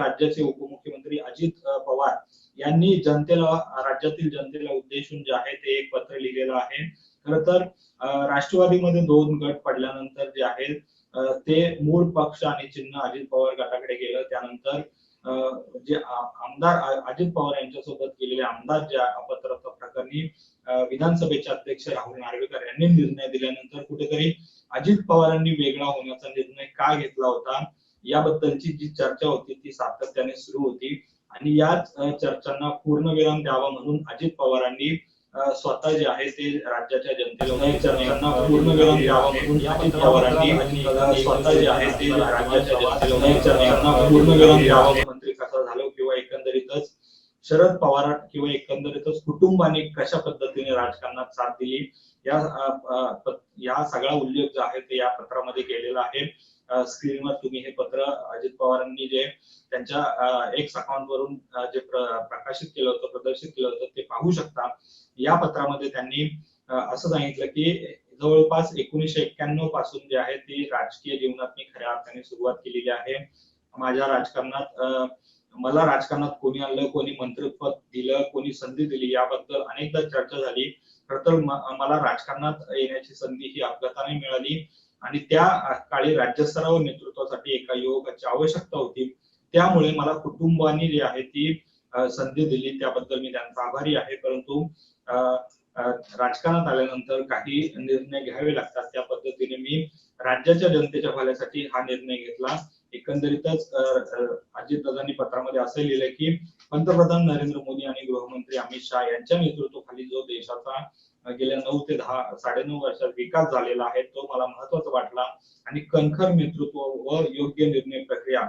राज्याचे उपमुख्यमंत्री अजित पवार यांनी जनतेला राज्यातील जनतेला उद्देशून जे आहे ते एक पत्र लिहिलेलं आहे. खर तर राष्ट्रवादीमध्ये दोन गट पडल्यानंतर जे आहे ते मूळ पक्ष आणि चिन्ह अजित पवार गटाकडे गेलं. त्यानंतर जे आमदार अजित पवार यांच्यासोबत केलेले आमदार जे अपत्र प्रकरणी विधानसभेचे अध्यक्ष राहुल नार्वेकर यांनी निर्णय दिल्यानंतर कुठेतरी अजित पवारांनी वेगळा होण्याचा निर्णय का घेतला होता? याबद्दलची जी चर्चा होती ती सातत्याने सुरू होती. आणि याच अ, चर्चांना पूर्णविराम द्यावा म्हणून अजित पवारांनी स्वतः जे आहे ते राज्याच्या जनतेला या चर्चांना पूर्णविराम द्यावा म्हणून अजित पवारांनी स्वतः जे आहे ते राज्याच्या जनतेला या चर्चांना पूर्णविराम द्यावा मंत्री कसा झालो किंवा एकंदरीतच शरद पवार किंवा एकंदरीतच कुटुंबाने कशा पद्धतीने राजकारणात साथ दिली या या सगळा उल्लेख जो आहे ते या पत्रामध्ये केलेला आहे. स्क्रीनवर तुम्ही हे पत्र अजित पवारांनी जे त्यांच्या एक्स अकाउंट वरून जे प्रकाशित केलं होतं प्रदर्शित केलं होतं ते पाहू शकता. या पत्रामध्ये त्यांनी असं सांगितलं की जवळपास एकोणीशे एक्क्याण्णवपासून जे आहे ती राजकीय जीवनात मी खऱ्या अर्थाने सुरुवात केलेली आहे. माझ्या राजकारणात मला राजकारणात कोणी आणलं कोणी मंत्रिपद दिलं कोणी संधी दिली याबद्दल अनेकदा चर्चा झाली. खर तर मला राजकारणात येण्याची संधी ही अपघाताने मिळाली. आणि त्या काळी राज्यस्तरावर नेतृत्वासाठी एका युवकाची आवश्यकता होती. त्यामुळे मला कुटुंबाने जी आहे ती संधी दिली. त्याबद्दल मी त्यांचा आभारी आहे. परंतु राजकारणात आल्यानंतर काही निर्णय घ्यावे लागतात. त्या पद्धतीने मी राज्याच्या जनतेच्या भल्यासाठी हा निर्णय घेतला. एकंदरीतच अजितदादांनी पत्रामध्ये असं लिहिलंय की पंतप्रधान नरेंद्र मोदी आणि गृहमंत्री अमित शहा यांच्या नेतृत्वाखाली जो देशाचा गेल्या नऊ ते दहा साडेनऊ वर्षात विकास झालेला आहे तो मला महत्त्वाचा वाटला. आणि कणखर नेतृत्व व योग्य निर्णय प्रक्रिया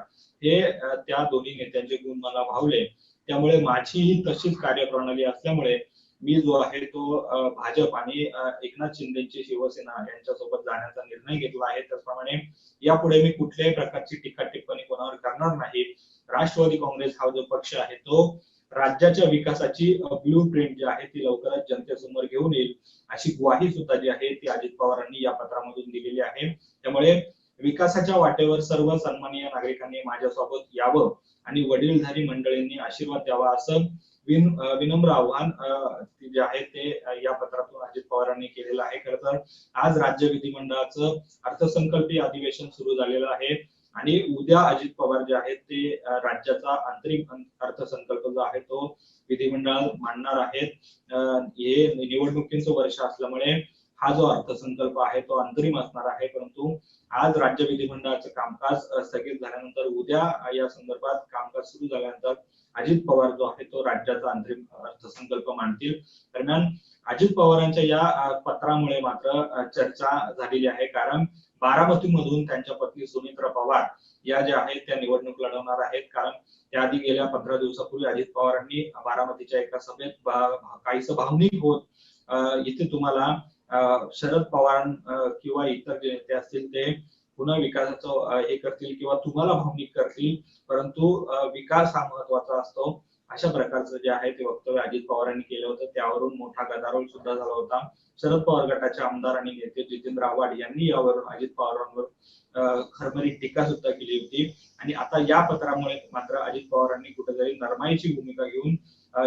हे त्या दोन्ही नेत्यांचे गुण मला भावले. त्यामुळे माझीही तशीच कार्यप्रणाली असल्यामुळे मी जो आहे तो भाजप आणि एकनाथ शिंदेची शिवसेना यांच्यासोबत जाण्याचा निर्णय घेतला आहे. त्याचप्रमाणे यापुढे मी कुठल्याही प्रकारची टीका टिप्पणी कोणावर करणार नाही. राष्ट्रवादी काँग्रेस हा जो पक्ष आहे तो राज्याच्या विकासाची ब्लू प्रिंट जी आहे ती लवकरच जनतेसमोर घेऊन येईल. अशी ग्वाही सुद्धा जी आहे ती अजित पवारांनी या पत्रामधून दिलेली आहे. त्यामुळे विकासाच्या वाटेवर सर्व सन्माननीय नागरिकांनी माझ्यासोबत यावं. आणि वडीलधारी मंडळींनी आशीर्वाद द्यावा असं विन विनम्र आव्हान जे आहे ते या पत्रातून अजित पवारांनी केलेलं आहे. खरं तर आज राज्य विधिमंडळाचं अर्थसंकल्पीय अधिवेशन सुरू झालेलं आहे आणि उद्या अजित पवार जे आहेत ते राज्याचा आंतरिक अर्थसंकल्प जो आहे तो विधिमंडळात मांडणार आहेत. हे निवडणुकीचं वर्ष असल्यामुळे हा जो अर्थसंकल्प आहे तो अंतरिम असणार आहे. परंतु आज राज्य विधिमंडळाचं कामकाज स्थगित झाल्यानंतर उद्या या संदर्भात कामकाज सुरू झाल्यानंतर अजित पवार जो आहे तो राज्याचा अंतरिम अर्थसंकल्प मांडतील. दरम्यान अजित पवारांच्या या पत्रामुळे मात्र चर्चा झालेली आहे. कारण बारामतीमधून त्यांच्या पत्नी सुमित्रा पवार या ज्या आहेत त्या निवडणूक लढवणार आहेत. कारण त्याआधी गेल्या पंधरा दिवसापूर्वी अजित पवारांनी बारामतीच्या एका सभेत भा- काहीसं भावनिक होत इथे तुम्हाला शरद पवार किंवा इतर जे नेते असतील ते पुन्हा विकासाचं हे करतील किंवा तुम्हाला भावनिक करतील परंतु विकास हा महत्त्वाचा असतो. अशा प्रकारचं जे आहे ते वक्तव्य अजित पवारांनी केलं होतं. त्यावरून मोठा गदारोळ सुद्धा झाला होता. शरद पवार गटाचे आमदार आणि नेते जितेंद्र आव्हाड यांनी यावरून अजित पवारांवर अ, खरमरी टीका सुद्धा केली होती. आणि आता या पत्रामुळे मात्र अजित पवारांनी कुठेतरी नरमाईची भूमिका घेऊन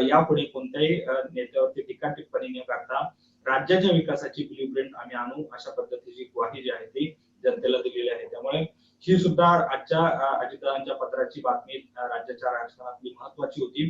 यापुढे कोणत्याही नेत्यावरती टीका टिप्पणी न करता राज्याच्या विकासाची ब्ल्यूप्रिंट आम्ही आणू अशा पद्धतीची ग्वाही जी आहे ती जनतेला दिलेली आहे. त्यामुळे ही सुद्धा आजच्या अजितदादांच्या पत्राची बातमी राज्याच्या राजकारणातली महत्वाची होती.